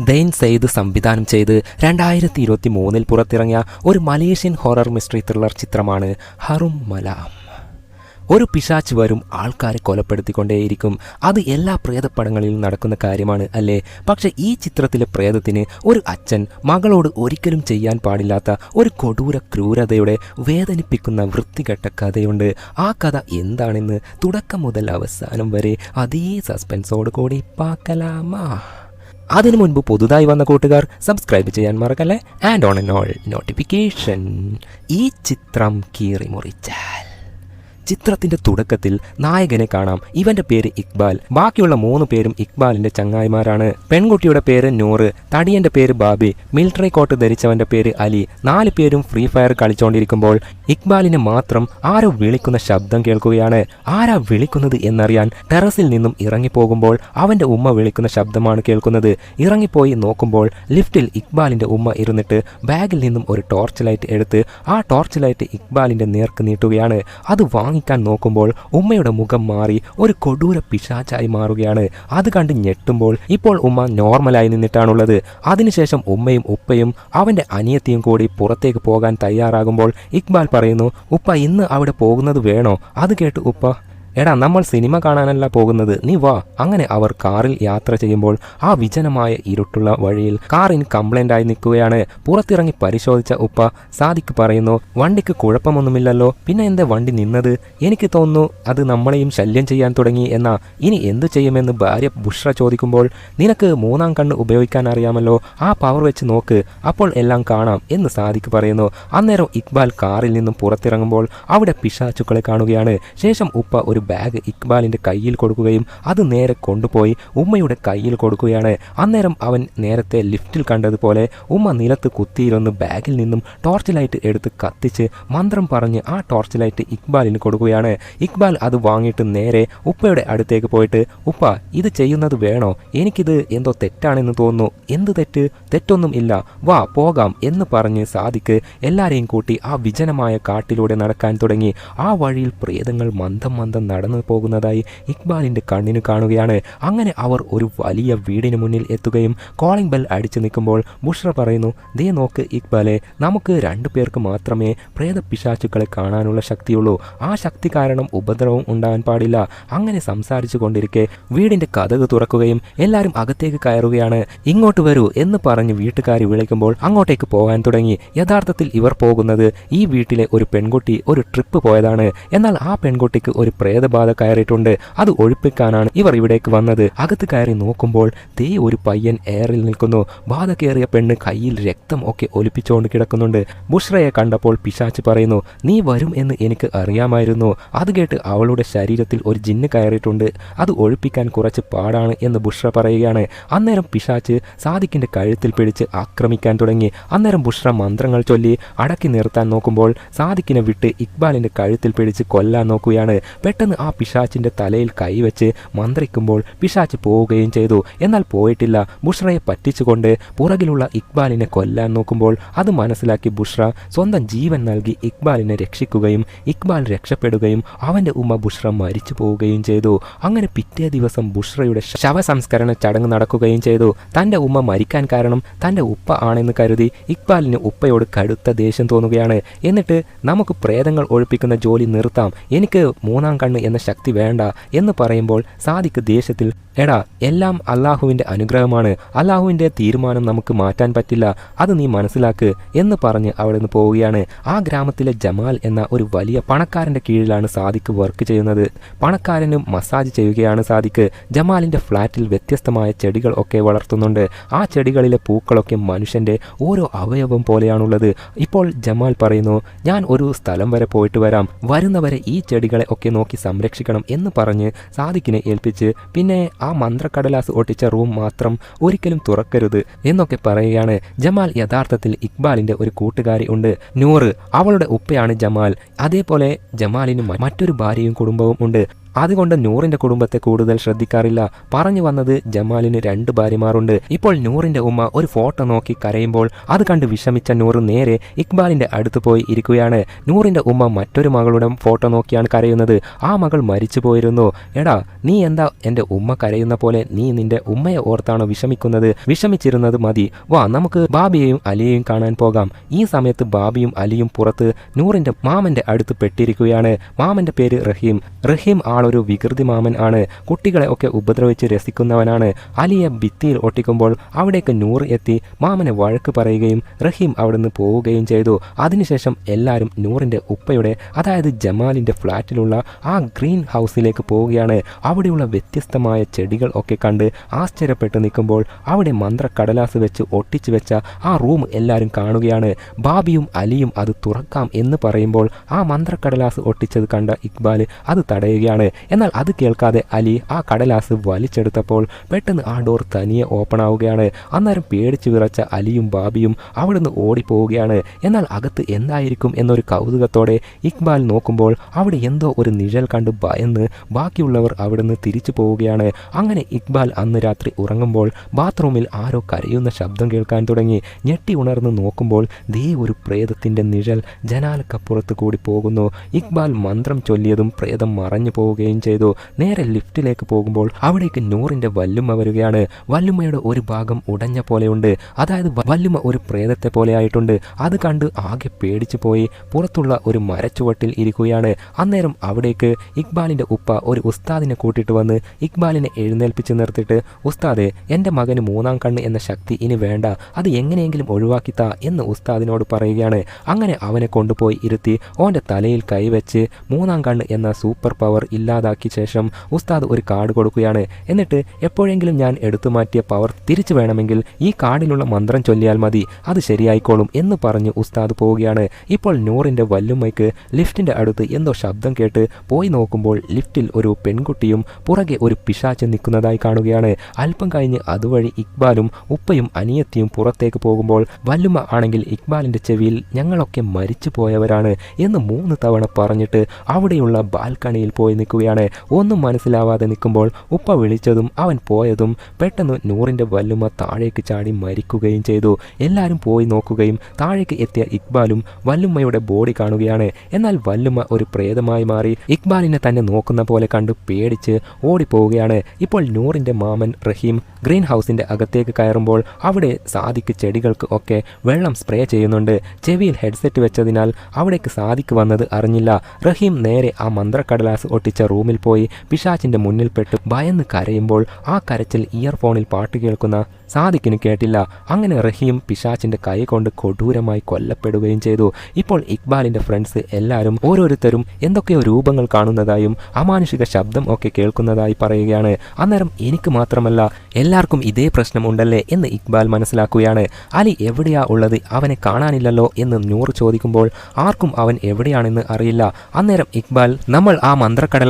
ദെയ്ൻ സെയ്ദ് സംവിധാനം ചെയ്ത് രണ്ടായിരത്തി ഇരുപത്തി മൂന്നിൽ പുറത്തിറങ്ങിയ ഒരു മലേഷ്യൻ ഹൊറർ മിസ്റ്ററി ത്രില്ലർ ചിത്രമാണ് ഹറും മലാം. ഒരു പിശാച്ച് വരും ആൾക്കാരെ കൊലപ്പെടുത്തിക്കൊണ്ടേയിരിക്കും. അത് എല്ലാ പ്രേതപ്പടങ്ങളിലും നടക്കുന്ന കാര്യമാണ് അല്ലേ? പക്ഷെ ഈ ചിത്രത്തിലെ പ്രേതത്തിന് ഒരു അച്ഛൻ മകളോട് ഒരിക്കലും ചെയ്യാൻ പാടില്ലാത്ത ഒരു കൊടൂര ക്രൂരതയുടെ വേദനിപ്പിക്കുന്ന വൃത്തികെട്ട കഥയുണ്ട്. ആ കഥ എന്താണെന്ന് തുടക്കം മുതൽ അവസാനം വരെ അതേ സസ്പെൻസോട് കൂടി പാക്കലാമാ. അതിനു മുൻപ് പുതുതായി വന്ന കൂട്ടുകാർ സബ്സ്ക്രൈബ് ചെയ്യാൻ മറക്കല്ലേ? And on and all notification. ഈ ചിത്രം കീറി മുറിച്ചാൽ ചിത്രത്തിന്റെ തുടക്കത്തിൽ നായകനെ കാണാം. ഇവന്റെ പേര് ഇക്ബാൽ. ബാക്കിയുള്ള മൂന്ന് പേരും ഇക്ബാലിന്റെ ചങ്ങായിമാരാണ്. പെൺകുട്ടിയുടെ പേര് നൂറ് തടിയന്റെ പേര് ബാബി മിലിറ്ററി കോട്ട് ധരിച്ചവന്റെ പേര് അലി. നാല് പേരും ഫ്രീ ഫയർ കളിച്ചുകൊണ്ടിരിക്കുമ്പോൾ ഇക്ബാലിനെ മാത്രം ആരോ വിളിക്കുന്ന ശബ്ദം കേൾക്കുകയാണ്. ആരാ വിളിക്കുന്നത് എന്നറിയാൻ ടെറസിൽ നിന്നും ഇറങ്ങിപ്പോകുമ്പോൾ അവന്റെ ഉമ്മ വിളിക്കുന്ന ശബ്ദമാണ് കേൾക്കുന്നത്. ഇറങ്ങിപ്പോയി നോക്കുമ്പോൾ ലിഫ്റ്റിൽ ഇക്ബാലിന്റെ ഉമ്മ ഇരുന്നിട്ട് ബാഗിൽ നിന്നും ഒരു ടോർച്ച് ലൈറ്റ് എടുത്ത് ആ ടോർച്ച് ലൈറ്റ് ഇക്ബാലിന്റെ നേർക്ക് നീട്ടുകയാണ്. അത് വാങ്ങിക്കാൻ നോക്കുമ്പോൾ ഉമ്മയുടെ മുഖം മാറി ഒരു കൊടൂര പിശാച്ചായി മാറുകയാണ്. അത് കണ്ട് ഞെട്ടുമ്പോൾ ഇപ്പോൾ ഉമ്മ നോർമലായി നിന്നിട്ടാണുള്ളത്. അതിനുശേഷം ഉമ്മയും ഉപ്പയും അവന്റെ അനിയത്തിയും കൂടി പുറത്തേക്ക് പോകാൻ തയ്യാറാകുമ്പോൾ ഇക്ബാൽ പറയുന്നു ഉപ്പ ഇന്ന് അവിടെ പോകുന്നത് വേണോ? അത് കേട്ട് ഉപ്പ എടാ നമ്മൾ സിനിമ കാണാനല്ല പോകുന്നത്. നീ വാ. അങ്ങനെ അവർ കാറിൽ യാത്ര ചെയ്യുമ്പോൾ ആ വിജനമായ ഇരുട്ടുള്ള വഴിയിൽ കാറിന് കംപ്ലൈന്റ് ആയി നിൽക്കുകയാണ്. പുറത്തിറങ്ങി പരിശോധിച്ച ഉപ്പ സാദിക്ക് പറയുന്നു വണ്ടിക്ക് കുഴപ്പമൊന്നുമില്ലല്ലോ. പിന്നെ എന്താ വണ്ടി നിന്നത്? എനിക്ക് തോന്നുന്നു അത് നമ്മളെയും ശല്യം ചെയ്യാൻ തുടങ്ങി എന്നാ. ഇനി എന്തു ചെയ്യുമെന്ന് ഭാര്യ ബുഷ്ര ചോദിക്കുമ്പോൾ നിനക്ക് മൂന്നാം കണ്ണ് ഉപയോഗിക്കാൻ അറിയാമല്ലോ. ആ പവർ വെച്ച് നോക്ക്. അപ്പോൾ എല്ലാം കാണാം എന്ന് സാദിക്ക് പറയുന്നു. അന്നേരം ഇക്ബാൽ കാറിൽ നിന്നും പുറത്തിറങ്ങുമ്പോൾ അവിടെ പിശാച്ചുക്കളെ കാണുകയാണ്. ശേഷം ഉപ്പ ഒരു ബാഗ് ഇക്ബാലിന്റെ കയ്യിൽ കൊടുക്കുകയും അത് നേരെ കൊണ്ടുപോയി ഉമ്മയുടെ കയ്യിൽ കൊടുക്കുകയാണ്. അന്നേരം അവൻ നേരത്തെ ലിഫ്റ്റിൽ കണ്ടതുപോലെ ഉമ്മ നിലത്ത് കുത്തിയിരുന്ന് ബാഗിൽ നിന്നും ടോർച്ച് ലൈറ്റ് എടുത്ത് കത്തിച്ച് മന്ത്രം പറഞ്ഞ് ആ ടോർച്ച് ലൈറ്റ് ഇക്ബാലിന് കൊടുക്കുകയാണ്. ഇക്ബാൽ അത് വാങ്ങിയിട്ട് നേരെ ഉപ്പയുടെ അടുത്തേക്ക് പോയിട്ട് ഉപ്പ ഇത് ചെയ്യുന്നത് വേണോ? എനിക്കിത് എന്തോ തെറ്റാണെന്ന് തോന്നുന്നു. എന്ത് തെറ്റ്? തെറ്റൊന്നും ഇല്ല. വാ പോകാം എന്ന് പറഞ്ഞ് സാദിക്ക് എല്ലാരെയും കൂട്ടി ആ വിജനമായ കാട്ടിലൂടെ നടക്കാൻ തുടങ്ങി. ആ വഴിയിൽ പ്രേതങ്ങൾ മന്ദം മന്ദം നടന്നു പോകുന്നതായി ഇക്ബാലിന്റെ കണ്ണിന് കാണുകയാണ്. അങ്ങനെ അവർ ഒരു വലിയ വീടിന് മുന്നിൽ എത്തുകയും കോളിംഗ് ബെൽ അടിച്ചു നിൽക്കുമ്പോൾ ബുഷ്ര പറയുന്നു ദേ നോക്ക് ഇക്ബാലെ നമുക്ക് രണ്ടു പേർക്ക് മാത്രമേ പ്രേത പിശാചുക്കളെ കാണാനുള്ള ശക്തിയുള്ളൂ. ആ ശക്തി കാരണം ഉപദ്രവം ഉണ്ടാകാൻ പാടില്ല. അങ്ങനെ സംസാരിച്ചു കൊണ്ടിരിക്കെ വീടിന്റെ കഥക് തുറക്കുകയും എല്ലാവരും അകത്തേക്ക് കയറുകയാണ്. ഇങ്ങോട്ട് വരൂ എന്ന് പറഞ്ഞ് വീട്ടുകാരി വിളിക്കുമ്പോൾ അങ്ങോട്ടേക്ക് പോകാൻ തുടങ്ങി. യഥാർത്ഥത്തിൽ ഇവർ പോകുന്നത് ഈ വീട്ടിലെ ഒരു പെൺകുട്ടി ഒരു ട്രിപ്പ് പോയതാണ്. എന്നാൽ ആ പെൺകുട്ടിക്ക് ഒരു പ്രേതബാധ കയറിയിട്ടുണ്ട്. അത് ഒഴിപ്പിക്കാനാണ് ഇവർ ഇവിടേക്ക് വന്നത്. അകത്ത് കയറി നോക്കുമ്പോൾ ദേ ഒരു പയ്യൻ എയറിൽ നിൽക്കുന്നു. ബാധ കയറിയ പെണ്ണ് കയ്യിൽ രക്തം ഒക്കെ ഒലിപ്പിച്ചുകൊണ്ട് കിടക്കുന്നുണ്ട്. ബുഷ്രയെ കണ്ടപ്പോൾ പിശാച്ച് പറയുന്നു നീ വരും എന്ന് എനിക്ക് അറിയാമായിരുന്നു. അത് കേട്ട് അവളുടെ ശരീരത്തിൽ ഒരു ജിന്ന് കയറിയിട്ടുണ്ട്. അത് ഒഴിപ്പിക്കാൻ കുറച്ച് പാടാണ് എന്ന് ബുഷ്ര പറയുകയാണ്. അന്നേരം പിശാച്ച് സാദിക്കിന്റെ കഴുത്തിൽ പിടിച്ച് ആക്രമിക്കാൻ തുടങ്ങി. അന്നേരം ബുഷ്ര മന്ത്രങ്ങൾ ചൊല്ലി അടക്കി നിർത്താൻ നോക്കുമ്പോൾ സാദിക്കിനെ വിട്ട് ഇക്ബാലിന്റെ കഴുത്തിൽ പിടിച്ച് കൊല്ലാൻ നോക്കുകയാണ്. പെട്ടെന്ന് ആ പിശാച്ചിന്റെ തലയിൽ കൈവച്ച് മന്ത്രിക്കുമ്പോൾ പിശാച്ച് പോവുകയും ചെയ്തു. എന്നാൽ പോയിട്ടില്ല. ബുഷ്രയെ പറ്റിച്ചുകൊണ്ട് പുറകിലുള്ള ഇക്ബാലിനെ കൊല്ലാൻ നോക്കുമ്പോൾ അത് മനസ്സിലാക്കി ബുഷ്ര സ്വന്തം ജീവൻ നൽകി ഇക്ബാലിനെ രക്ഷിക്കുകയും ഇക്ബാൽ രക്ഷപ്പെടുകയും അവന്റെ ഉമ്മ ബുഷ്ര മരിച്ചു പോവുകയും ചെയ്തു. അങ്ങനെ പിറ്റേ ദിവസം ബുഷ്രയുടെ ശവസംസ്കരണ ചടങ്ങ് നടക്കുകയും ചെയ്തു. തന്റെ ഉമ്മ മരിക്കാൻ കാരണം തന്റെ ഉപ്പ ആണെന്ന് കരുതി ഇക്ബാലിന് ഉപ്പയോട് കടുത്ത ദേഷ്യം തോന്നുകയാണ്. എന്നിട്ട് നമുക്ക് പ്രേതങ്ങൾ ഒഴിപ്പിക്കുന്ന ജോലി നിർത്താം. എനിക്ക് മൂന്നാം കണ്ണ് എന്ന ശക്തി വേണ്ട എന്ന് പറയുമ്പോൾ സാദിക്ക് ദേഷ്യത്തിൽ എടാ എല്ലാം അള്ളാഹുവിന്റെ അനുഗ്രഹമാണ്. അള്ളാഹുവിന്റെ തീരുമാനം നമുക്ക് മാറ്റാൻ പറ്റില്ല. അത് നീ മനസ്സിലാക്ക് എന്ന് പറഞ്ഞ് അവിടെ നിന്ന് പോവുകയാണ്. ആ ഗ്രാമത്തിലെ ജമാൽ എന്ന ഒരു വലിയ പണക്കാരന്റെ കീഴിലാണ് സാദിക്ക് വർക്ക് ചെയ്യുന്നത്. പണക്കാരനും മസാജ് ചെയ്യുകയാണ് സാദിക്ക് ജമാലിന്റെ ഫ്ലാറ്റിൽ വ്യത്യസ്തമായ ചെടികൾ ഒക്കെ വളർത്തുന്നുണ്ട്. ആ ചെടികളിലെ പൂക്കളൊക്കെ മനുഷ്യന്റെ ഓരോ അവയവം പോലെയാണുള്ളത്. ഇപ്പോൾ ജമാൽ പറയുന്നു ഞാൻ ഒരു സ്ഥലം വരെ പോയിട്ട് വരാം. വരുന്നവരെ ഈ ചെടികളെ ഒക്കെ നോക്കി സംരക്ഷിക്കണം എന്ന് പറഞ്ഞ് സാദിഖിനെ ഏൽപ്പിച്ച് പിന്നെ ആ മന്ത്രക്കടലാസ് ഒട്ടിച്ച റൂം മാത്രം ഒരിക്കലും തുറക്കരുത് എന്നൊക്കെ പറയുകയാണ് ജമാൽ. യഥാർത്ഥത്തിൽ ഇക്ബാലിന്റെ ഒരു കൂട്ടുകാരി ഉണ്ട്. നൂറ്. അവളുടെ ഉപ്പയാണ് ജമാൽ. അതേപോലെ ജമാലിനും മറ്റൊരു ഭാര്യയും കുടുംബവും ഉണ്ട്. അതുകൊണ്ട് നൂറിന്റെ കുടുംബത്തെ കൂടുതൽ ശ്രദ്ധിക്കാറില്ല. പറഞ്ഞു വന്നത് ജമാലിന് രണ്ട് ഭാര്യമാരുണ്ട്. ഇപ്പോൾ നൂറിന്റെ ഉമ്മ ഒരു ഫോട്ടോ നോക്കി കരയുമ്പോൾ അത് കണ്ട് വിഷമിച്ച നൂറ് നേരെ ഇക്ബാലിന്റെ അടുത്ത് പോയി ഇരിക്കുകയാണ്. നൂറിന്റെ ഉമ്മ മറ്റൊരു മകളുടെ ഫോട്ടോ നോക്കിയാണ് കരയുന്നത്. ആ മകൾ മരിച്ചു പോയിരുന്നു. എടാ നീ എന്താ എന്റെ ഉമ്മ കരയുന്ന പോലെ നീ നിന്റെ ഉമ്മയെ ഓർത്താണോ വിഷമിക്കുന്നത്? വിഷമിച്ചിരുന്നത് മതി. വാ നമുക്ക് ബാബിയെയും അലിയെയും കാണാൻ പോകാം. ഈ സമയത്ത് ബാബിയും അലിയും പുറത്ത് നൂറിന്റെ മാമന്റെ അടുത്ത് പെട്ടിരിക്കുകയാണ്. മാമന്റെ പേര് റഹീം. റഹീം ആളൊരു വികൃതി മാമൻ ആണ്. കുട്ടികളെ ഒക്കെ ഉപദ്രവിച്ച് രസിക്കുന്നവനാണ്. അലിയെ ഭിത്തിയിൽ ഒട്ടിക്കുമ്പോൾ അവിടേക്ക് നൂർ എത്തി മാമനെ വഴക്ക് പറയുകയും റഹീം അവിടുന്ന് പോവുകയും ചെയ്തു. അതിനുശേഷം എല്ലാവരും നൂറിന്റെ ഉപ്പയുടെ അതായത് ജമാലിന്റെ ഫ്ലാറ്റിലുള്ള ആ ഗ്രീൻ ഹൗസിലേക്ക് പോവുകയാണ്. അവിടെയുള്ള വ്യത്യസ്തമായ ചെടികൾ ഒക്കെ കണ്ട് ആശ്ചര്യപ്പെട്ട് നിൽക്കുമ്പോൾ അവിടെ മന്ത്രക്കടലാസ് വെച്ച് ഒട്ടിച്ചു വെച്ച ആ റൂം എല്ലാവരും കാണുകയാണ്. ബാബിയും അലിയും അത് തുറക്കാം എന്ന് പറയുമ്പോൾ ആ മന്ത്രക്കടലാസ് ഒട്ടിച്ചത് കണ്ട ഇക്ബാൽ അത് തടയുകയാണ്. എന്നാൽ അത് കേൾക്കാതെ അലി ആ കടലാസ് വലിച്ചെടുത്തപ്പോൾ പെട്ടെന്ന് ആ ഡോർ തനിയെ ഓപ്പൺ ആവുകയാണ്. അന്നേരം പേടിച്ചു വിറച്ച അലിയും ബാബിയും അവിടുന്ന് ഓടിപ്പോവുകയാണ്. എന്നാൽ അകത്ത് എന്തായിരിക്കും എന്നൊരു കൗതുകത്തോടെ ഇക്ബാൽ നോക്കുമ്പോൾ അവിടെ എന്തോ ഒരു നിഴൽ കണ്ട് ഭയന്ന് ബാക്കിയുള്ളവർ അവിടുന്ന് തിരിച്ചു പോവുകയാണ്. അങ്ങനെ ഇക്ബാൽ അന്ന് രാത്രി ഉറങ്ങുമ്പോൾ ബാത്റൂമിൽ ആരോ കരയുന്ന ശബ്ദം കേൾക്കാൻ തുടങ്ങി. ഞെട്ടി ഉണർന്ന് നോക്കുമ്പോൾ ദേ ഒരു പ്രേതത്തിന്റെ നിഴൽ ജനാലക്കപ്പുറത്ത് കൂടി പോകുന്നു. ഇക്ബാൽ മന്ത്രം ചൊല്ലിയതും പ്രേതം മറഞ്ഞു പോവുകയും ചെയ്തു. നേരെ ലിഫ്റ്റിലേക്ക് പോകുമ്പോൾ അവിടേക്ക് നൂറിന്റെ വല്ലുമ്മ വരികയാണ്. വല്ലുമ്മയുടെ ഒരു ഭാഗം ഉടഞ്ഞ പോലെയുണ്ട്. അതായത് വല്ലുമ വല്ലുമ്മ ഒരു പ്രേതത്തെ പോലെ ആയിട്ടുണ്ട്. അത് കണ്ട് ആകെ പേടിച്ചു പോയി. പുറത്തുള്ള ഒരു മരച്ചുവട്ടിൽ ഇരിക്കുകയാണ്. അന്നേരം അവിടേക്ക് ഇക്ബാലിന്റെ ഉപ്പ ഒരു ഉസ്താദിനെ കൂട്ടിയിട്ട് വന്ന് ഇക്ബാലിനെ എഴുന്നേൽപ്പിച്ച് നിർത്തിയിട്ട് ഉസ്താദെ എന്റെ മകന് മൂന്നാം കണ്ണ് എന്ന ശക്തി ഇനി വേണ്ട. അത് എങ്ങനെയെങ്കിലും ഒഴിവാക്കിത്താ എന്ന് ഉസ്താദിനോട് പറയുകയാണ്. അങ്ങനെ അവനെ കൊണ്ടുപോയി ഇരുത്തി ഓന്റെ തലയിൽ കൈവച്ച് മൂന്നാം കണ്ണ് എന്ന സൂപ്പർ പവർ ഇല്ലാതാക്കിയ ശേഷം ഉസ്താദ് ഒരു കാർഡ് കൊടുക്കുകയാണ്. എന്നിട്ട് എപ്പോഴെങ്കിലും ഞാൻ എടുത്തു മാറ്റിയ പവർ തിരിച്ചു വേണമെങ്കിൽ ഈ കാർഡിലുള്ള മന്ത്രം ചൊല്ലിയാൽ മതി. അത് ശരിയായിക്കോളും എന്ന് പറഞ്ഞ് ഉസ്താദ് പോവുകയാണ്. ഇപ്പോൾ നൂറിന്റെ വല്ലുമ്മയ്ക്ക് ലിഫ്റ്റിന്റെ അടുത്ത് എന്തോ ശബ്ദം കേട്ട് പോയി നോക്കുമ്പോൾ ലിഫ്റ്റിൽ ഒരു പെൺകുട്ടിയും പുറകെ ഒരു പിശാച്ച് നിൽക്കുന്നതായി കാണുകയാണ്. അല്പം കഴിഞ്ഞ് അതുവഴി ഇക്ബാലും ഉപ്പയും അനിയത്തിയും പുറത്തേക്ക് പോകുമ്പോൾ വല്ലുമ്മ ആണെങ്കിൽ ഇക്ബാലിന്റെ ചെവിയിൽ ഞങ്ങളൊക്കെ മരിച്ചു പോയവരാണ് എന്ന് മൂന്ന് തവണ പറഞ്ഞിട്ട് അവിടെയുള്ള ബാൽക്കണിയിൽ പോയി നിൽക്കുകയാണ്. ഒന്നും മനസ്സിലാവാതെ നിൽക്കുമ്പോൾ ഉപ്പ വിളിച്ചതും അവൻ പോയതും പെട്ടെന്ന് നൂറിന്റെ വല്ലുമ്മ താഴേക്ക് ചാടി മരിക്കുകയും ചെയ്തു. എല്ലാവരും പോയി നോക്കുകയും താഴേക്ക് എത്തിയ ഇക്ബാലും വല്ലുമ്മയുടെ ബോഡി കാണുകയാണ്. എന്നാൽ വല്ലുമ്മ ഒരു പ്രേതമായി മാറി. ഇക്ബാലിനെ തന്നെ നോക്കുന്ന പോലെ കണ്ട് പേടിച്ച് ഓടിപ്പോവുകയാണ്. ഇപ്പോൾ നൂറിന്റെ മാമൻ റഹീം ഗ്രീൻ ഹൗസിന്റെ അകത്തേക്ക് കയറുമ്പോൾ അവിടെ സാദിക്ക് ചെടികൾക്ക് ഒക്കെ വെള്ളം സ്പ്രേ ചെയ്യുന്നുണ്ട്. ചെവിയിൽ ഹെഡ്സെറ്റ് വെച്ചതിനാൽ അവിടേക്ക് സാദിക്ക് വന്നത് അറിഞ്ഞില്ല. റഹീം നേരെ ആ മന്ത്രക്കടലാസ് ഒട്ടിച്ച റൂമിൽ പോയി പിശാച്ചിന്റെ മുന്നിൽപ്പെട്ട് ഭയന്ന് കരയുമ്പോൾ ആ കരച്ചിൽ ഇയർഫോണിൽ പാട്ട് കേൾക്കുന്ന സാദിക്കിന് കേട്ടില്ല. അങ്ങനെ റഹീം പിശാചിന്റെ കൈ കൊണ്ട് കൊടൂരമായി കൊല്ലപ്പെടുകയും ചെയ്തു. ഇപ്പോൾ ഇക്ബാലിന്റെ ഫ്രണ്ട്സ് എല്ലാവരും ഓരോരുത്തരും എന്തൊക്കെയോ രൂപങ്ങൾ കാണുന്നതായും അമാനുഷിക ശബ്ദം ഒക്കെ കേൾക്കുന്നതായി പറയുകയാണ്. അന്നേരം എനിക്ക് മാത്രമല്ല എല്ലാവർക്കും ഇതേ പ്രശ്നം ഉണ്ടല്ലേ എന്ന് ഇക്ബാൽ മനസ്സിലാക്കുകയാണ്. അലി എവിടെയാ ഉള്ളത്? അവനെ കാണാനില്ലല്ലോ എന്ന് നൂറ് ചോദിക്കുമ്പോൾ ആർക്കും അവൻ എവിടെയാണെന്ന് അറിയില്ല. അന്നേരം ഇക്ബാൽ നമ്മൾ ആ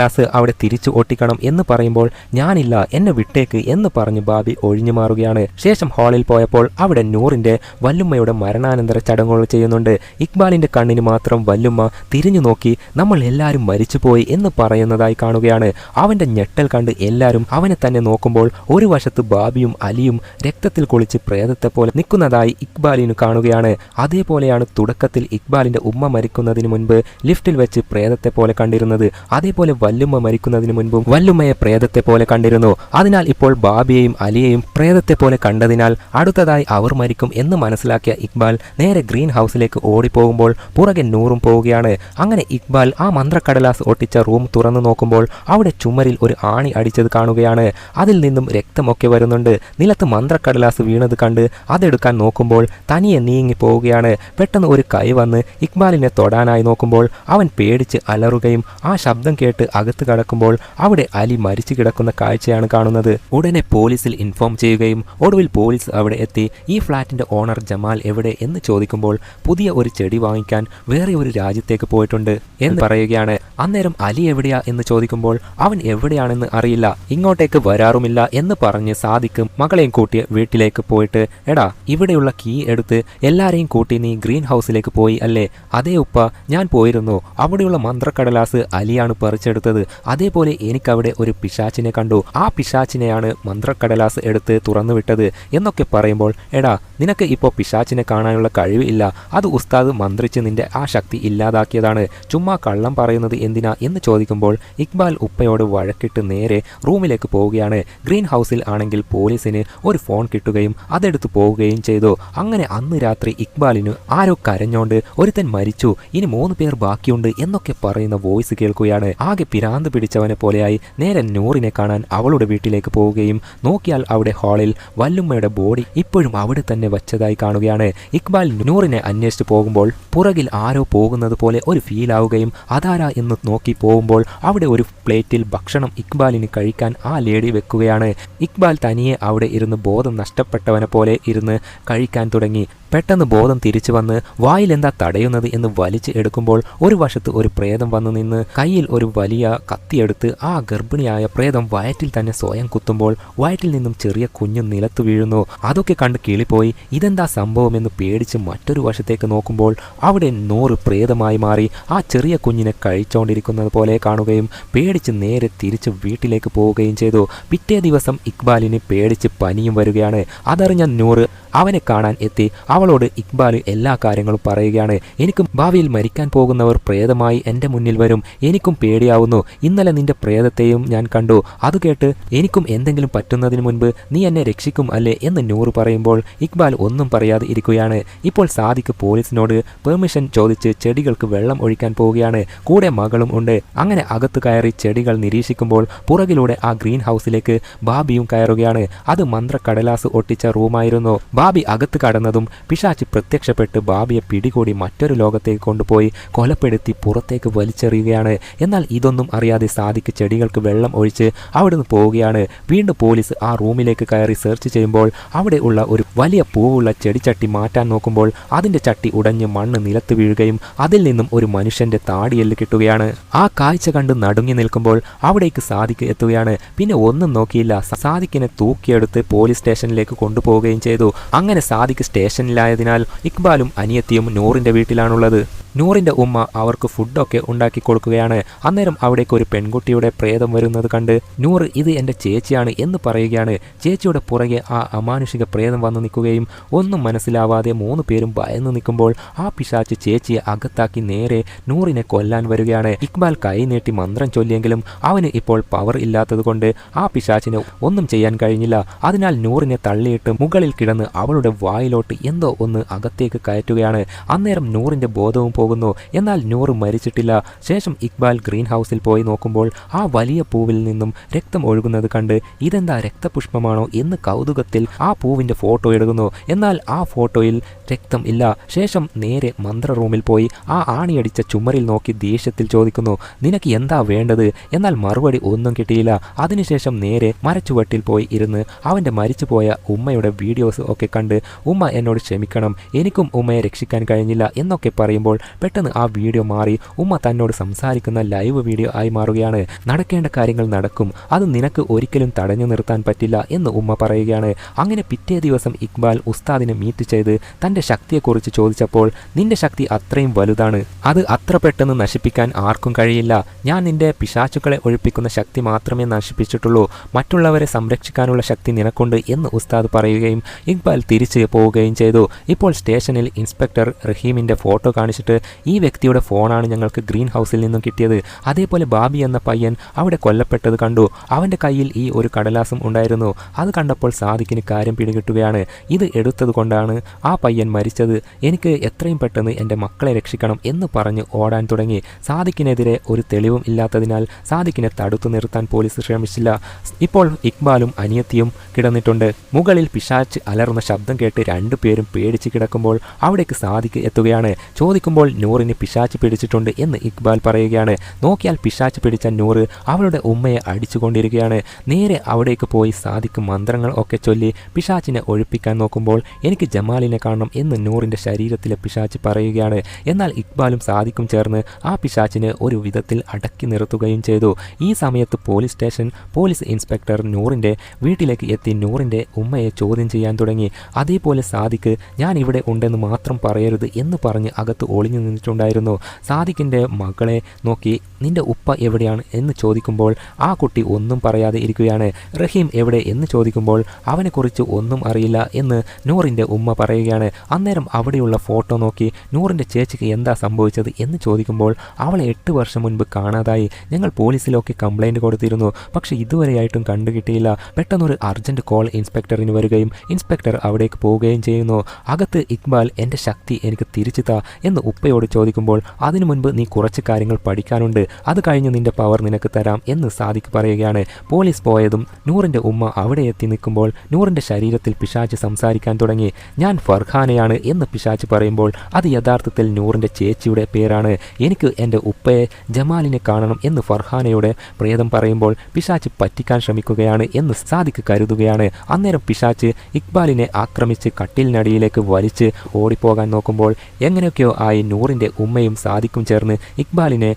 മന്ത്രക്കടലാസ് അവിടെ തിരിച്ചു ഒട്ടിക്കണം എന്ന് പറയുമ്പോൾ ഞാനില്ല എന്നെ വിട്ടേക്ക് എന്ന് പറഞ്ഞ് ബാബി ഒഴിഞ്ഞു മാറുകയാണ്. ശേഷം ഹാളിൽ പോയപ്പോൾ അവിടെ നൂറിന്റെ വല്ലുമ്മയുടെ മരണാനന്തര ചടങ്ങുകൾ ചെയ്യുന്നുണ്ട്. ഇക്ബാലിന്റെ കണ്ണിന് മാത്രം വല്ലുമ്മ തിരിഞ്ഞു നോക്കി നമ്മൾ എല്ലാവരും മരിച്ചുപോയി എന്ന് പറയുന്നതായി കാണുകയാണ്. അവന്റെ ഞെട്ടൽ കണ്ട് എല്ലാവരും അവനെ തന്നെ നോക്കുമ്പോൾ ഒരു വശത്ത് ബാബിയും അലിയും രക്തത്തിൽ കുളിച്ച് പ്രേതത്തെ പോലെ നിൽക്കുന്നതായി ഇക്ബാലിന് കാണുകയാണ്. അതേപോലെയാണ് തുടക്കത്തിൽ ഇക്ബാലിന്റെ ഉമ്മ മരിക്കുന്നതിന് മുൻപ് ലിഫ്റ്റിൽ വെച്ച് പ്രേതത്തെ പോലെ കണ്ടിരുന്നത്. അതേപോലെ വല്ലുമ്മ മരിക്കുന്നതിന് മുൻപും വല്ലുമ്മയെ പ്രേതത്തെ പോലെ കണ്ടിരുന്നു. അതിനാൽ ഇപ്പോൾ ബാബിയെയും അലിയെയും പ്രേതത്തെ പോലെ കണ്ടതിനാൽ അടുത്തതായി അവർ മരിക്കും എന്ന് മനസ്സിലാക്കിയ ഇക്ബാൽ നേരെ ഗ്രീൻ ഹൗസിലേക്ക് ഓടിപ്പോകുമ്പോൾ പുറകെ നൂറും പോവുകയാണ്. അങ്ങനെ ഇക്ബാൽ ആ മന്ത്രക്കടലാസ് ഒട്ടിച്ച റൂം തുറന്നു നോക്കുമ്പോൾ അവിടെ ചുമരിൽ ഒരു ആണി അടിച്ചത് കാണുകയാണ്. അതിൽ നിന്നും രക്തമൊക്കെ വരുന്നുണ്ട്. നിലത്ത് മന്ത്രക്കടലാസ് വീണത് കണ്ട് അതെടുക്കാൻ നോക്കുമ്പോൾ തനിയെ നീങ്ങി പോവുകയാണ്. പെട്ടെന്ന് ഒരു കൈ വന്ന് ഇക്ബാലിനെ തൊടാനായി നോക്കുമ്പോൾ അവൻ പേടിച്ച് അലറുകയും ആ ശബ്ദം കേട്ട് അകത്ത് കടക്കുമ്പോൾ അവിടെ അലി മരിച്ചു കിടക്കുന്ന കാഴ്ചയാണ് കാണുന്നത്. ഉടനെ പോലീസിൽ ഇൻഫോം ചെയ്യുകയും ഒടുവിൽ പോലീസ് അവിടെ എത്തി. ഈ ഫ്ളാറ്റിന്റെ ഓണർ ജമാൽ എവിടെ എന്ന് ചോദിക്കുമ്പോൾ പുതിയ ഒരു ചെടി വാങ്ങിക്കാൻ വേറെ ഒരു രാജ്യത്തേക്ക് പോയിട്ടുണ്ട് എന്ന് പറയുകയാണ്. അന്നേരം അലി എവിടെയാ എന്ന് ചോദിക്കുമ്പോൾ അവൻ എവിടെയാണെന്ന് അറിയില്ല. ഇങ്ങോട്ടേക്ക് വരാറുമില്ല എന്ന് പറഞ്ഞ് സാദിക്കും മകളെയും കൂട്ടി വീട്ടിലേക്ക് പോയിട്ട് എടാ ഇവിടെയുള്ള കീ എടുത്ത് എല്ലാരെയും കൂട്ടി നീ ഗ്രീൻ ഹൗസിലേക്ക് പോയി അല്ലേ? അതേ ഉപ്പ ഞാൻ പോയിരുന്നു. അവിടെയുള്ള മന്ത്രക്കടലാസ് അലിയാണ് പറിച്ചെടുത്തത്. ചെയ്തത് അതേപോലെ എനിക്കവിടെ ഒരു പിശാച്ചിനെ കണ്ടു. ആ പിശാച്ചിനെയാണ് മന്ത്രക്കടലാസ് എടുത്ത് തുറന്നുവിട്ടത് എന്നൊക്കെ പറയുമ്പോൾ എടാ നിനക്ക് ഇപ്പോൾ പിശാച്ചിനെ കാണാനുള്ള കഴിവ് ഇല്ല. അത് ഉസ്താദ് മന്ത്രിച്ച് നിന്റെ ആ ശക്തി ഇല്ലാതാക്കിയതാണ്. ചുമ്മാ കള്ളം പറയുന്നത് എന്തിനാ? എന്ന് ചോദിക്കുമ്പോൾ ഇക്ബാൽ ഉപ്പയോട് വഴക്കിട്ട് നേരെ റൂമിലേക്ക് പോവുകയാണ്. ഗ്രീൻ ഹൗസിൽ ആണെങ്കിൽ പോലീസിന് ഒരു ഫോൺ കിട്ടുകയും അതെടുത്ത് പോവുകയും ചെയ്തു. അങ്ങനെ അന്ന് രാത്രി ഇക്ബാലിന് ആരോ കരഞ്ഞോണ്ട് ഒരുത്തൻ മരിച്ചു. ഇനി മൂന്ന് പേർ ബാക്കിയുണ്ട് എന്നൊക്കെ പറയുന്ന വോയിസ് കേൾക്കുകയാണ്. ആകെ പിരാന്ത് പിടിച്ചവനെ പോലെയായി നേരെ നൂറിനെ കാണാൻ അവളുടെ വീട്ടിലേക്ക് പോവുകയും നോക്കിയാൽ അവിടെ ഹാളിൽ വല്ലുമ്മയുടെ ബോഡി ഇപ്പോഴും അവിടെ തന്നെ വച്ചതായി കാണുകയാണ്. ഇക്ബാൽ നൂറിനെ അന്വേഷിച്ച് പോകുമ്പോൾ പുറകിൽ ആരോ പോകുന്നത് പോലെ ഒരു ഫീൽ ആവുകയും അതാരാ എന്ന് നോക്കി പോകുമ്പോൾ അവിടെ ഒരു പ്ലേറ്റിൽ ഭക്ഷണം ഇക്ബാലിന് കഴിക്കാൻ ആ ലേഡി വെക്കുകയാണ്. ഇക്ബാൽ തനിയെ അവിടെ ഇരുന്ന് ബോധം നഷ്ടപ്പെട്ടവനെ പോലെ ഇരുന്ന് കഴിക്കാൻ തുടങ്ങി. പെട്ടെന്ന് ബോധം തിരിച്ചു വന്ന് വായിൽ എന്താ തടയുന്നത് എന്ന് വലിച്ചു എടുക്കുമ്പോൾ ഒരു വശത്ത് ഒരു പ്രേതം വന്നു നിന്ന് കയ്യിൽ ഒരു വലിയ കത്തിയെടുത്ത് ആ ഗർഭിണിയായ പ്രേതം വയറ്റിൽ തന്നെ സ്വയം കുത്തുമ്പോൾ വയറ്റിൽ നിന്നും ചെറിയ കുഞ്ഞ് നിലത്ത് വീഴുന്നു. അതൊക്കെ കണ്ട് കിളിപ്പോയി ഇതെന്താ സംഭവം എന്ന് പേടിച്ച് മറ്റൊരു വശത്തേക്ക് നോക്കുമ്പോൾ അവിടെ നൂറ് പ്രേതമായി മാറി. ആ ചെറിയ കുഞ്ഞിനെ കഴിച്ചുകൊണ്ടിരിക്കുന്നത് പോലെ കാണുകയും പേടിച്ച് നേരെ തിരിച്ച് വീട്ടിലേക്ക് പോവുകയും ചെയ്തു. പിറ്റേ ദിവസം ഇക്ബാലിന് പേടിച്ച് പനിയും വരികയാണ്. അതറിഞ്ഞ നൂറ് അവനെ കാണാൻ എത്തി. അവളോട് ഇക്ബാൽ എല്ലാ കാര്യങ്ങളും പറയുകയാണ്. എനിക്കും ഭാവിയിൽ മരിക്കാൻ പോകുന്നവർ പ്രേതമായി എന്റെ മുന്നിൽ വരും. എനിക്കും പേടിയാവുന്നു. ഇന്നലെ നിന്റെ പ്രേതത്തെയും ഞാൻ കണ്ടു. അത് കേട്ട് എനിക്കും എന്തെങ്കിലും പറ്റുന്നതിന് മുൻപ് നീ എന്നെ രക്ഷിക്കും അല്ലേ എന്ന് നൂറ് പറയുമ്പോൾ ഇക്ബാൽ ഒന്നും പറയാതെ ഇരിക്കുകയാണ്. ഇപ്പോൾ സാദിക്ക് പോലീസിനോട് പെർമിഷൻ ചോദിച്ച് ചെടികൾക്ക് വെള്ളം ഒഴിക്കാൻ പോവുകയാണ്. കൂടെ മകളും ഉണ്ട്. അങ്ങനെ അകത്ത് കയറി ചെടികൾ നിരീക്ഷിക്കുമ്പോൾ പുറകിലൂടെ ആ ഗ്രീൻ ഹൗസിലേക്ക് ബാബിയും കയറുകയാണ്. അത് മന്ത്രക്കടലാസ് ഒട്ടിച്ച റൂമായിരുന്നു. ബാബി അകത്ത് കടന്നതും പിശാച്ച് പ്രത്യക്ഷപ്പെട്ട് ബാബിയെ പിടികൂടി മറ്റൊരു ലോകത്തേക്ക് കൊണ്ടുപോയി കൊലപ്പെടുത്തി പുറത്തേക്ക് വലിച്ചെറിയുകയാണ്. എന്നാൽ ഇതൊന്നും അറിയാതെ സാദിക്ക് ചെടികൾക്ക് വെള്ളം ഒഴിച്ച് അവിടുന്ന് പോവുകയാണ്. വീണ്ടും പോലീസ് ആ റൂമിലേക്ക് കയറി സെർച്ച് ചെയ്യുമ്പോൾ അവിടെ ഉള്ള ഒരു വലിയ പൂവുള്ള ചെടിച്ചട്ടി മാറ്റാൻ നോക്കുമ്പോൾ അതിന്റെ ചട്ടി ഉടഞ്ഞ് മണ്ണ് നിലത്ത് വീഴുകയും അതിൽ നിന്നും ഒരു മനുഷ്യന്റെ താടിയെല്ല് കിട്ടുകയാണ്. ആ കാഴ്ച കണ്ട് നടുങ്ങി നിൽക്കുമ്പോൾ അവിടേക്ക് സാദിക്ക് എത്തുകയാണ്. പിന്നെ ഒന്നും നോക്കിയില്ല. സാദിക്കിനെ തൂക്കിയെടുത്ത് പോലീസ് സ്റ്റേഷനിലേക്ക് കൊണ്ടുപോവുകയും ചെയ്തു. അങ്ങനെ സാദിക്ക് സ്റ്റേഷനിലായതിനാൽ ഇക്ബാലും അനിയത്തിയും നൂറിന്റെ വീട്ടിലാണുള്ളത്. നൂറിന്റെ ഉമ്മ അവർക്ക് ഫുഡൊക്കെ ഉണ്ടാക്കി കൊടുക്കുകയാണ്. അന്നേരം അവിടേക്ക് ഒരു പെൺകുട്ടിയുടെ പ്രേതം വരുന്നത് കണ്ട് നൂറ് ഇത് എന്റെ ചേച്ചിയാണ് എന്ന് പറയുകയാണ്. ചേച്ചിയുടെ പുറകെ ആ അമാനുഷിക പ്രേതം വന്നു നിൽക്കുകയും ഒന്നും മനസ്സിലാവാതെ മൂന്ന് പേരും ഭയന്ന് നിൽക്കുമ്പോൾ ആ പിശാച്ച് ചേച്ചിയെ അകത്താക്കി നേരെ നൂറിനെ കൊല്ലാൻ വരികയാണ്. ഇക്ബാൽ കൈ നീട്ടി മന്ത്രം ചൊല്ലിയെങ്കിലും അവന് ഇപ്പോൾ പവർ ഇല്ലാത്തതുകൊണ്ട് ആ പിശാച്ചിന് ഒന്നും ചെയ്യാൻ കഴിഞ്ഞില്ല. അതിനാൽ നൂറിനെ തള്ളിയിട്ട് മുകളിൽ കിടന്ന് അവളുടെ വായിലോട്ട് എന്തോ ഒന്ന് അകത്തേക്ക് കയറ്റുകയാണ്. അന്നേരം നൂറിന്റെ ബോധവും പോകുന്നു. എന്നാൽ നൂറ് മരിച്ചിട്ടില്ല. ശേഷം ഇക്ബാൽ ഗ്രീൻ ഹൗസിൽ പോയി നോക്കുമ്പോൾ ആ വലിയ പൂവിൽ നിന്നും രക്തം ഒഴുകുന്നത് കണ്ട് ഇതെന്താ രക്തപുഷ്പമാണോ എന്ന് കൗതുകത്തിൽ ആ പൂവിന്റെ ഫോട്ടോ എടുക്കുന്നു. എന്നാൽ ആ ഫോട്ടോയിൽ രക്തം ഇല്ല. ശേഷം നേരെ മന്ത്ര റൂമിൽ പോയി. ആ ആണിയടിച്ച ചുമരിൽ നോക്കി ദേഷ്യത്തിൽ ചോദിക്കുന്നു നിനക്ക് എന്താ വേണ്ടത്? എന്നാൽ മറുപടി ഒന്നും കിട്ടിയില്ല. അതിനുശേഷം നേരെ മരച്ചുവട്ടിൽ പോയി ഇരുന്ന് അവന്റെ മരിച്ചുപോയ ഉമ്മയുടെ വീഡിയോസ് ഒക്കെ കണ്ട് ഉമ്മ എന്നോട് ക്ഷമിക്കണം. എനിക്കും ഉമ്മയെ രക്ഷിക്കാൻ കഴിഞ്ഞില്ല എന്നൊക്കെ പറയുമ്പോൾ പെട്ടെന്ന് ആ വീഡിയോ മാറി. ഉമ്മ തന്നോട് സംസാരിക്കുന്ന ലൈവ് വീഡിയോ ആയി മാറുകയാണ്. നടക്കേണ്ട കാര്യങ്ങൾ നടക്കും. അത് നിനക്ക് ഒരിക്കലും തടഞ്ഞു നിർത്താൻ പറ്റില്ല എന്ന് ഉമ്മ പറയുകയാണ്. അങ്ങനെ പിറ്റേ ദിവസം ഇക്ബാൽ ഉസ്താദിനെ മീറ്റ് ചെയ്ത് തന്റെ ശക്തിയെക്കുറിച്ച് ചോദിച്ചപ്പോൾ നിന്റെ ശക്തി അത്രയും വലുതാണ്. അത് അത്ര പെട്ടെന്ന് നശിപ്പിക്കാൻ ആർക്കും കഴിയില്ല. ഞാൻ നിന്റെ പിശാചുക്കളെ ഒഴിപ്പിക്കുന്ന ശക്തി മാത്രമേ നശിപ്പിച്ചിട്ടുള്ളൂ. മറ്റുള്ളവരെ സംരക്ഷിക്കാനുള്ള ശക്തി നിനക്കുണ്ട് എന്ന് ഉസ്താദ് പറയുകയും ഇക്ബാൽ തിരിച്ച് പോവുകയും ചെയ്തു. ഇപ്പോൾ സ്റ്റേഷനിൽ ഇൻസ്പെക്ടർ റഹീമിന്റെ ഫോട്ടോ കാണിച്ചിട്ട് ഈ വ്യക്തിയുടെ ഫോണാണ് ഞങ്ങൾക്ക് ഗ്രീൻ ഹൗസിൽ നിന്നും കിട്ടിയത്. അതേപോലെ ബാബി എന്ന പയ്യൻ അവിടെ കൊല്ലപ്പെട്ടത് കണ്ടു. അവന്റെ കയ്യിൽ ഈ ഒരു കടലാസും ഉണ്ടായിരുന്നു. അത് കണ്ടപ്പോൾ സാദിക്കിന് കാര്യം പിടികിട്ടുകയാണ്. ഇത് എടുത്തത് കൊണ്ടാണ് ആ പയ്യൻ മരിച്ചത് എനിക്ക് എത്രയും പെട്ടെന്ന് എന്റെ മക്കളെ രക്ഷിക്കണം എന്ന് പറഞ്ഞ് ഓടാൻ തുടങ്ങി. സാദിഖിനെതിരെ ഒരു തെളിവും ഇല്ലാത്തതിനാൽ സാദിഖിനെ തടുത്തു നിർത്താൻ പോലീസ് ശ്രമിച്ചില്ല. ഇപ്പോൾ ഇക്ബാലും അനിയത്തിയും കിടന്നിട്ടുണ്ട്. മുകളിൽ പിശാച്ച് അലർന്ന ശബ്ദം കേട്ട് രണ്ടുപേരും പേടിച്ച് കിടക്കുമ്പോൾ അവിടേക്ക് സാദിഖ് എത്തുകയാണ്. ചോദിക്കുമ്പോൾ നൂറിന് പിശാച്ച് പിടിച്ചിട്ടുണ്ട് എന്ന് ഇക്ബാൽ പറയുകയാണ്. നോക്കിയാൽ പിശാച്ച് പിടിച്ച നൂറ് അവളുടെ ഉമ്മയെ അടിച്ചുകൊണ്ടിരിക്കുകയാണ്. നേരെ അവിടേക്ക് പോയി സാദിഖ് മന്ത്രങ്ങൾ ഒക്കെ ചൊല്ലി പിശാച്ചിനെ ഒഴിപ്പിക്കാൻ നോക്കുമ്പോൾ എനിക്ക് ജമാലിനെ കാണണം എന്ന് നൂറിന്റെ ശരീരത്തിലെ പിശാച്ച് പറയുകയാണ്. എന്നാൽ ഇക്ബാലും സാദിക്കും ചേർന്ന് ആ പിശാച്ചിനെ ഒരു വിധത്തിൽ അടക്കി നിർത്തുകയും ചെയ്തു. ഈ സമയത്ത് പോലീസ് സ്റ്റേഷൻ പോലീസ് ഇൻസ്പെക്ടർ നൂറിന്റെ വീട്ടിലേക്ക് എത്തി നൂറിന്റെ ഉമ്മയെ ചോദ്യം ചെയ്യാൻ തുടങ്ങി. അതേപോലെ സാദിക്ക് ഞാൻ ഇവിടെ ഉണ്ടെന്ന് മാത്രം പറയരുത് എന്ന് പറഞ്ഞ് അകത്ത് ഒളിഞ്ഞു നിന്നിട്ടുണ്ടായിരുന്നു. സാദിക്കിന്റെ മകളെ നോക്കി നിന്റെ ഉപ്പ എവിടെയാണ് എന്ന് ചോദിക്കുമ്പോൾ ആ കുട്ടി ഒന്നും പറയാതെ ഇരിക്കുകയാണ്. റഹീം എവിടെ എന്ന് ചോദിക്കുമ്പോൾ അവനെക്കുറിച്ച് ഒന്നും അറിയില്ല എന്ന് നൂറിന്റെ ഉമ്മ പറയുകയാണ്. അന്നേരം അവിടെയുള്ള ഫോട്ടോ നോക്കി നൂറിന്റെ ചേച്ചിക്ക് എന്താ സംഭവിച്ചത് എന്ന് ചോദിക്കുമ്പോൾ അവളെ എട്ട് വർഷം മുൻപ് കാണാതായി. ഞങ്ങൾ പോലീസിലൊക്കെ കംപ്ലൈന്റ് കൊടുത്തിരുന്നു. പക്ഷേ ഇതുവരെയായിട്ടും കണ്ടുകിട്ടിയില്ല. പെട്ടെന്നൊരു അർജന്റ് കോൾ ഇൻസ്പെക്ടറിന് വരികയും ഇൻസ്പെക്ടർ അവിടേക്ക് പോവുകയും ചെയ്യുന്നു. അകത്ത് ഇക്ബാൽ എന്റെ ശക്തി എനിക്ക് തിരിച്ചു എന്ന് ഉപ്പയോട് ചോദിക്കുമ്പോൾ അതിനു മുൻപ് നീ കുറച്ച് കാര്യങ്ങൾ പഠിക്കാനുണ്ട്. അത് കഴിഞ്ഞ് നിന്റെ പവർ നിനക്ക് തരാം എന്ന് സാദിഖ് പറയുകയാണ്. പോലീസ് പോയതും നൂറിന്റെ ഉമ്മ അവിടെ എത്തി നിൽക്കുമ്പോൾ നൂറിന്റെ ശരീരത്തിൽ പിശാച്ച് സംസാരിക്കാൻ തുടങ്ങി. ഞാൻ ഫർഖാനയാണ് എന്ന് പിശാച്ച് പറയുമ്പോൾ അത് യഥാർത്ഥത്തിൽ നൂറിന്റെ ചേച്ചിയുടെ പേരാണ്. എനിക്ക് എന്റെ ഉപ്പയെ ജമാലിനെ കാണണം എന്ന് ഫർഹാനയുടെ പ്രേതം പറയുമ്പോൾ പിശാച്ച് പറ്റിക്കാൻ ശ്രമിക്കുകയാണ് എന്ന് സാദിഖ് കരുതുകയാണ്. അന്നേരം പിശാച്ച് ഇക്ബാലിനെ ആക്രമിച്ച് കട്ടിലിനടിയിലേക്ക് വലിച്ച് ഓടിപ്പോകാൻ നോക്കുമ്പോൾ എങ്ങനെയൊക്കെയോ ആയി നൂറിന്റെ ഉമ്മയും സാദിക്കും ചേർന്ന് ഇക്ബാലിനെ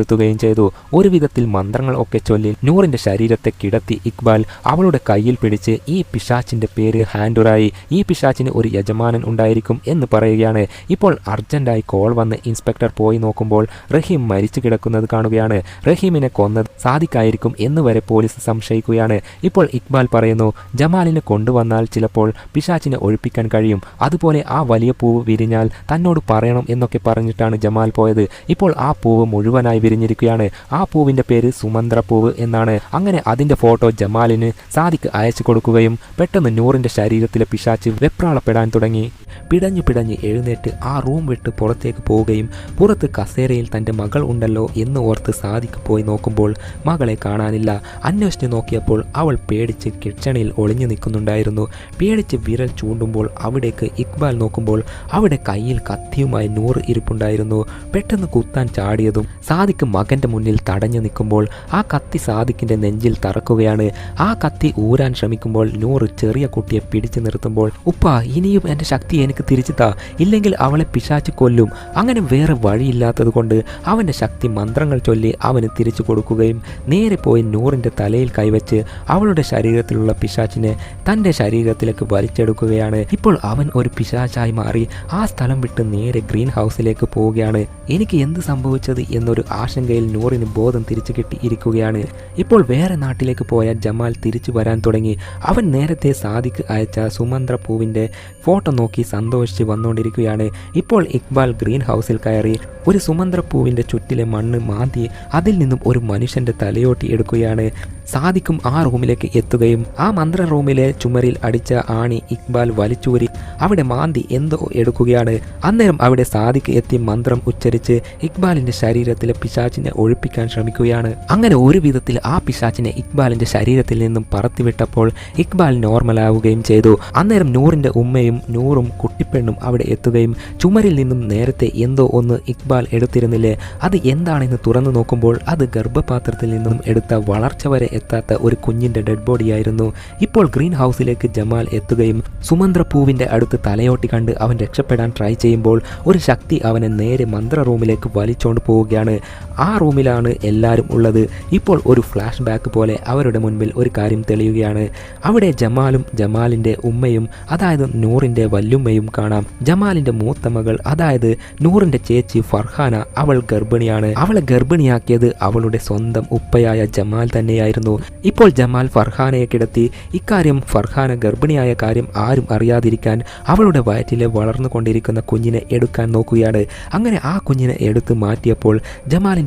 രക്ഷപ്പെടുത്തുകയും ചെയ്തു. ഒരു വിധത്തിൽ മന്ത്രങ്ങൾ ഒക്കെ ചൊല്ലി നൂറിന്റെ ശരീരത്തെ കിടത്തി ഇക്ബാൽ അവളുടെ കയ്യിൽ പിടിച്ച് ഈ പിശാച്ചിന്റെ പേര് ഹാൻഡുറായി. ഈ പിശാച്ചിന് ഒരു യജമാനൻ ഉണ്ടായിരിക്കും എന്ന് പറയുകയാണ്. ഇപ്പോൾ അർജന്റായി കോൾ വന്ന് ഇൻസ്പെക്ടർ പോയി നോക്കുമ്പോൾ റഹീം മരിച്ചു കിടക്കുന്നത് കാണുകയാണ്. റഹീമിനെ കൊന്നത് സാദിക്കായിരിക്കും എന്ന് വരെ പോലീസ് സംശയിക്കുകയാണ്. ഇപ്പോൾ ഇക്ബാൽ പറയുന്നു ജമാലിനെ കൊണ്ടുവന്നാൽ ചിലപ്പോൾ പിശാച്ചിനെ ഒഴിപ്പിക്കാൻ കഴിയും. അതുപോലെ ആ വലിയ പൂവ് വിരിഞ്ഞാൽ തന്നോട് പറയണം എന്നൊക്കെ പറഞ്ഞിട്ടാണ് ജമാൽ പോയത്. ഇപ്പോൾ ആ പൂവ് മുഴുവനായി വിരിഞ്ഞിരിക്കുകയാണ് ആ പൂവിന്റെ പേര് സുമന്ത്ര പൂവ് എന്നാണ്. അങ്ങനെ അതിന്റെ ഫോട്ടോ ജമാലിന് സാദിക്ക് അയച്ചു കൊടുക്കുകയും പെട്ടെന്ന് നൂറിന്റെ ശരീരത്തിലെ പിശാച്ച് വെപ്രാളപ്പെടാൻ തുടങ്ങി. പിടഞ്ഞു പിടഞ്ഞ് എഴുന്നേറ്റ് ആ റൂം വിട്ട് പുറത്തേക്ക് പോവുകയും പുറത്ത് കസേരയിൽ തന്റെ മകൾ ഉണ്ടല്ലോ എന്ന് ഓർത്ത് സാദിക്ക് പോയി നോക്കുമ്പോൾ മകളെ കാണാനില്ല. അന്വേഷിച്ച് നോക്കിയപ്പോൾ അവൾ പേടിച്ച് കിച്ചണിൽ ഒളിഞ്ഞു നിൽക്കുന്നുണ്ടായിരുന്നു. പേടിച്ച് വിരൽ ചൂണ്ടുമ്പോൾ അവിടേക്ക് ഇക്ബാൽ നോക്കുമ്പോൾ അവിടെ കയ്യിൽ കത്തിയുമായി നൂറ് ഇരിപ്പുണ്ടായിരുന്നു. പെട്ടെന്ന് കുത്താൻ ചാടിയതും സാദിക്ക് മകന്റെ മുന്നിൽ തടഞ്ഞു നിൽക്കുമ്പോൾ ആ കത്തി സാദിക്കിന്റെ നെഞ്ചിൽ തറക്കുകയാണ്. ആ കത്തി ഊരാൻ ശ്രമിക്കുമ്പോൾ നൂറ് ചെറിയ കുട്ടിയെ പിടിച്ചു നിർത്തുമ്പോൾ ഉപ്പ ഇനിയും എന്റെ ശക്തി എനിക്ക് തിരിച്ചു താ ഇല്ലെങ്കിൽ അവളെ പിശാച്ച് കൊല്ലും. അങ്ങനെ വേറെ വഴിയില്ലാത്തത് കൊണ്ട് അവന്റെ ശക്തി മന്ത്രങ്ങൾ ചൊല്ലി അവന് തിരിച്ചു കൊടുക്കുകയും നേരെ പോയി നൂറിന്റെ തലയിൽ കൈവച്ച് അവളുടെ ശരീരത്തിലുള്ള പിശാച്ചിനെ തന്റെ ശരീരത്തിലേക്ക് വലിച്ചെടുക്കുകയാണ്. ഇപ്പോൾ അവൻ ഒരു പിശാച്ചായി മാറി ആ സ്ഥലം വിട്ട് നേരെ ഗ്രീൻ ഹൗസിലേക്ക് പോവുകയാണ്. എനിക്ക് എന്ത് സംഭവിച്ചത് എന്നൊരു ആശങ്കയിൽ നൂറിന് ബോധം തിരിച്ചു കിട്ടിയിരിക്കുകയാണ് ഇപ്പോൾ വേറെ നാട്ടിലേക്ക് പോയ ജമാൽ തിരിച്ചു വരാൻ തുടങ്ങി. അവൻ നേരത്തെ സാദിക്ക് അയച്ച സുമന്ത്ര പൂവിന്റെ ഫോട്ടോ നോക്കി സന്തോഷിച്ച് വന്നുകൊണ്ടിരിക്കുകയാണ്. ഇപ്പോൾ ഇക്ബാൽ ഗ്രീൻ ഹൗസിൽ കയറി ഒരു സുമന്ത്ര പൂവിന്റെ ചുറ്റിലെ മണ്ണ് മാന്തി അതിൽ നിന്നും ഒരു മനുഷ്യന്റെ തലയോട്ടി എടുക്കുകയാണ്. സാദിക്കും ആ റൂമിലേക്ക് എത്തുകയും ആ മന്ത്ര റൂമിലെ ചുമരിൽ അടിച്ച ആണി ഇക്ബാൽ വലിച്ചൂരി അവിടെ മാന്തി എന്തോ എടുക്കുകയാണ്. അന്നേരം അവിടെ സാദിക്ക് എത്തി മന്ത്രം ഉച്ചരിച്ച് ഇക്ബാലിന്റെ ശരീരത്തിലെ പിശാച്ചിനെ ഒഴിപ്പിക്കാൻ ശ്രമിക്കുകയാണ്. അങ്ങനെ ഒരു വിധത്തിൽ ആ പിശാച്ചിനെ ഇക്ബാലിന്റെ ശരീരത്തിൽ നിന്നും പറത്തിവിട്ടപ്പോൾ ഇക്ബാൽ നോർമലാവുകയും ചെയ്തു. അന്നേരം നൂറിന്റെ ഉമ്മയും നൂറും കുട്ടിപ്പെണ്ണും അവിടെ എത്തുകയും ചുമരിൽ നിന്നും നേരത്തെ എന്തോ ഒന്ന് ഇക്ബാൽ എടുത്തിരുന്നില്ലേ അത് എന്താണെന്ന് തുറന്നു നോക്കുമ്പോൾ അത് ഗർഭപാത്രത്തിൽ നിന്നും എടുത്ത വളർച്ച വരെ എത്താത്ത ഒരു കുഞ്ഞിന്റെ ഡെഡ് ബോഡിയായിരുന്നു ഇപ്പോൾ ഗ്രീൻ ഹൗസിലേക്ക് ജമാൽ എത്തുകയും സുമന്ത്ര പൂവിന്റെ അടുത്ത് തലയോട്ടി കണ്ട് അവൻ രക്ഷപ്പെടാൻ ട്രൈ ചെയ്യുമ്പോൾ ഒരു ശക്തി അവനെ നേരെ മന്ത്ര റൂമിലേക്ക് വലിച്ചോണ്ട് പോവുകയാണ്. ആ റൂമിലാണ് എല്ലാവരും ഉള്ളത്. ഇപ്പോൾ ഒരു ഫ്ലാഷ് ബാക്ക് പോലെ അവരുടെ മുൻപിൽ ഒരു കാര്യം തെളിയുകയാണ്. അവിടെ ജമാലും ജമാലിന്റെ ഉമ്മയും അതായത് നൂറിന്റെ വല്ലുമ്മയും കാണാം. ജമാലിന്റെ മൂത്ത മകൾ അതായത് നൂറിന്റെ ചേച്ചി ഫർഹാന അവൾ ഗർഭിണിയാണ്. അവളെ ഗർഭിണിയാക്കിയത് അവളുടെ സ്വന്തം ഉപ്പയായ ജമാൽ തന്നെയായിരുന്നു. ഇപ്പോൾ ജമാൽ ഫർഹാനയെ കിടത്തി. ഇക്കാര്യം ഫർഹാന ഗർഭിണിയായ കാര്യം ആരും അറിയാതിരിക്കാൻ അവളുടെ വയറ്റിലെ വളർന്നുകൊണ്ടിരിക്കുന്ന കുഞ്ഞിനെ എടുക്കാൻ നോക്കുകയാണ്. അങ്ങനെ ആ കുഞ്ഞിനെ എടുത്ത് മാറ്റിയപ്പോൾ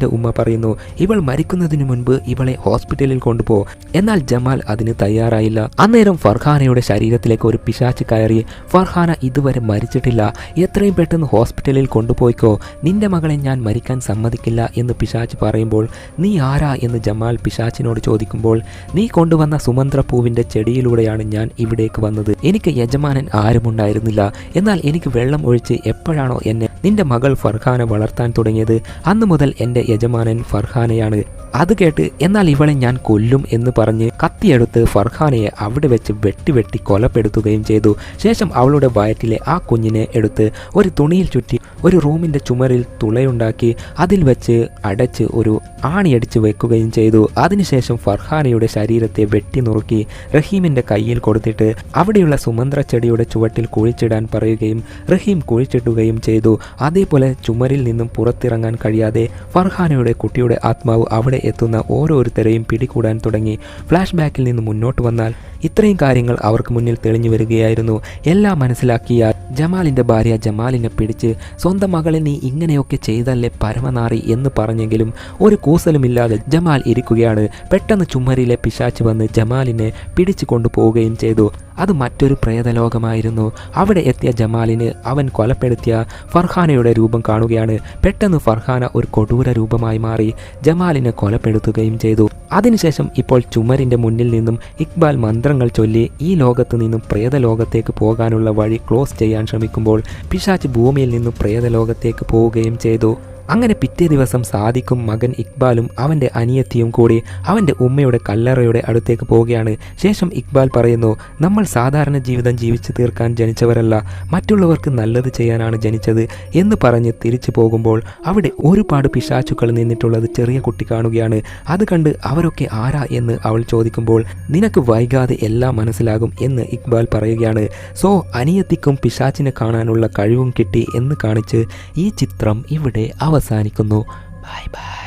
ജമാലിന്റെ ഉമ്മ പറയുന്നു ഇവൾ മരിക്കുന്നതിന് മുൻപ് ഇവളെ ഹോസ്പിറ്റലിൽ കൊണ്ടുപോ. എന്നാൽ ജമാൽ അതിന് തയ്യാറായില്ല. അന്നേരം ഫർഹാനയുടെ ശരീരത്തിലേക്ക് ഒരു പിശാച്ച് കയറി ഫർഹാന ഇതുവരെ മരിച്ചിട്ടില്ല. എത്രയും പെട്ടെന്ന് ഹോസ്പിറ്റലിൽ കൊണ്ടുപോയിക്കോ. നിന്റെ മകളെ ഞാൻ മരിക്കാൻ സമ്മതിക്കില്ല എന്ന് പിശാച്ച് പറയുമ്പോൾ നീ ആരാ? എന്ന് ജമാൽ പിശാച്ചിനോട് ചോദിക്കുമ്പോൾ നീ കൊണ്ടുവന്ന സുമന്ത്ര പൂവിന്റെ ചെടിയിലൂടെയാണ് ഞാൻ ഇവിടേക്ക് വന്നത്. എനിക്ക് യജമാനൻ ആരുമുണ്ടായിരുന്നില്ല. എന്നാൽ എനിക്ക് വെള്ളം ഒഴിച്ച് എപ്പോഴാണോ എന്നെ നിന്റെ മകൾ ഫർഖാനെ വളർത്താൻ തുടങ്ങിയത് അന്നു മുതൽ എന്റെ യജമാനൻ ഫർഹാനയാണ്. അത് കേട്ട് എന്നാൽ ഇവളെ ഞാൻ കൊല്ലും എന്ന് പറഞ്ഞ് കത്തിയെടുത്ത് ഫർഖാനയെ അവിടെ വെച്ച് വെട്ടി വെട്ടി കൊലപ്പെടുത്തുകയും ചെയ്തു. ശേഷം അവളുടെ വയറ്റിലെ ആ കുഞ്ഞിനെ എടുത്ത് ഒരു തുണിയിൽ ചുറ്റി ഒരു റൂമിന്റെ ചുമരിൽ തുളയുണ്ടാക്കി അതിൽ വെച്ച് അടച്ച് ഒരു ആണിയടിച്ച് വെക്കുകയും ചെയ്തു. അതിനുശേഷം ഫർഹാനയുടെ ശരീരത്തെ വെട്ടി നുറുക്കി റഹീമിന്റെ കയ്യിൽ കൊടുത്തിട്ട് അവിടെയുള്ള സുമന്ത്ര ചെടിയുടെ ചുവട്ടിൽ കുഴിച്ചിടാൻ പറയുകയും റഹീം കുഴിച്ചിടുകയും ചെയ്തു. അതേപോലെ ചുമരിൽ നിന്നും പുറത്തിറങ്ങാൻ കഴിയാതെ ഫർഹാനയുടെ കുട്ടിയുടെ ആത്മാവ് അവിടെ എത്തുന്ന ഓരോരുത്തരെയും പിടികൂടാൻ തുടങ്ങി. ഫ്ലാഷ് ബാക്കിൽ നിന്ന് മുന്നോട്ട് വന്നാൽ ഇത്രയും കാര്യങ്ങൾ അവർക്ക് മുന്നിൽ തെളിഞ്ഞു വരികയായിരുന്നു. എല്ലാം മനസ്സിലാക്കിയ ജമാലിന്റെ ഭാര്യ ജമാലിനെ പിടിച്ച് സ്വന്തം മകളെ നീ ഇങ്ങനെയൊക്കെ ചെയ്തല്ലേ പരമനാറി എന്ന് പറഞ്ഞെങ്കിലും ഒരു കൂസലുമില്ലാതെ ജമാൽ ഇരിക്കുകയാണ്. പെട്ടെന്ന് ചുമരിലെ പിശാച്ച് വന്ന് ജമാലിനെ പിടിച്ചു കൊണ്ടുപോവുകയും ചെയ്തു. അത് മറ്റൊരു പ്രേതലോകമായിരുന്നു. അവിടെ എത്തിയ ജമാലിന് അവൻ കൊലപ്പെടുത്തിയ ഫർഹാനയുടെ രൂപം കാണുകയാണ്. പെട്ടെന്ന് ഫർഹാന ഒരു കൊടൂര രൂപമായി മാറി ജമാലിനെ കൊലപ്പെടുത്തുകയും ചെയ്തു. അതിനുശേഷം ഇപ്പോൾ ചുമരിന്റെ മുന്നിൽ നിന്നും ഇക്ബാൽ മന്ത്രങ്ങൾ ചൊല്ലി ഈ ലോകത്ത് നിന്നും പ്രേതലോകത്തേക്ക് പോകാനുള്ള വഴി ക്ലോസ് ചെയ്യാൻ ശ്രമിക്കുമ്പോൾ പിശാച്ച് ഭൂമിയിൽ നിന്നും പ്രേതലോകത്തേക്ക് പോവുകയും ചെയ്തു. അങ്ങനെ പിറ്റേ ദിവസം സാദിഖും മകൻ ഇക്ബാലും അവന്റെ അനിയത്തിയും കൂടി അവന്റെ ഉമ്മയുടെ കല്ലറയുടെ അടുത്തേക്ക് പോവുകയാണ്. ശേഷം ഇക്ബാൽ പറയുന്നു നമ്മൾ സാധാരണ ജീവിതം ജീവിച്ചു തീർക്കാൻ ജനിച്ചവരല്ല. മറ്റുള്ളവർക്ക് നല്ലത് ചെയ്യാനാണ് ജനിച്ചത് എന്ന് പറഞ്ഞ് തിരിച്ചു പോകുമ്പോൾ അവിടെ ഒരുപാട് പിശാച്ചുക്കൾ നിന്നിട്ടുള്ളത് ചെറിയ കുട്ടി കാണുകയാണ്. അത് കണ്ട് അവരൊക്കെ ആരാ എന്ന് അവൾ ചോദിക്കുമ്പോൾ നിനക്ക് വൈകാതെ എല്ലാം മനസ്സിലാകും എന്ന് ഇക്ബാൽ പറയുകയാണ്. സോ അനിയത്തിക്കും പിശാച്ചിനെ കാണാനുള്ള കഴിവും കിട്ടി എന്ന് കാണിച്ച് ഈ ചിത്രം ഇവിടെ 川沢にくのバイバイ。